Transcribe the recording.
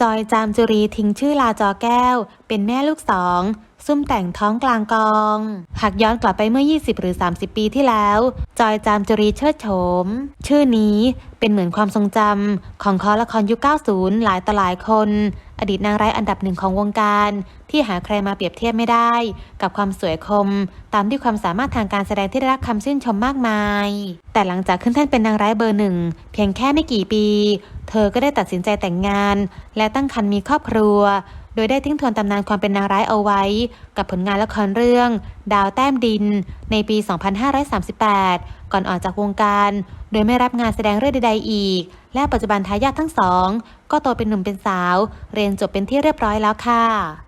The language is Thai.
จอยจามจุรีทิ้งชื่อลาจอแก้ว เป็นแม่ลูกสอง ซุ่มแต่งท้องกลางกอง หากย้อนกลับไปเมื่อ 20 หรือ 30 ปีที่แล้ว จอยจามจุรีเชิดโฉม ชื่อนี้เป็นเหมือนความทรงจำของคอละครยุค 90 หลายต่อหลายคน อดีตนางร้ายอันดับหนึ่งของวงการ ที่หาใครมาเปรียบเทียบไม่ได้ กับความสวยคม ตามที่ความสามารถทางการแสดงที่ได้รับคำชื่นชมมากมาย แต่หลังจากขึ้นแท่นเป็นนางร้ายเบอร์หนึ่งเพียงแค่ไม่กี่ปี เธอก็ได้ตัดสินใจแต่งงาน และตั้งครรภ์มีครอบครัว โดยได้ทิ้งทวนตำนานความเป็นนางร้ายเอาไว้ กับผลงานละครเรื่อง ดาวแต้มดิน ในปี 2538 ก่อนออกจากวงการ โดยไม่รับงานแสดงเรื่องใดๆอีก และปัจจุบันทายาททั้งสอง ก็โตเป็นหนุ่มเป็นสาว เรียนจบเป็นที่เรียบร้อยแล้วค่ะ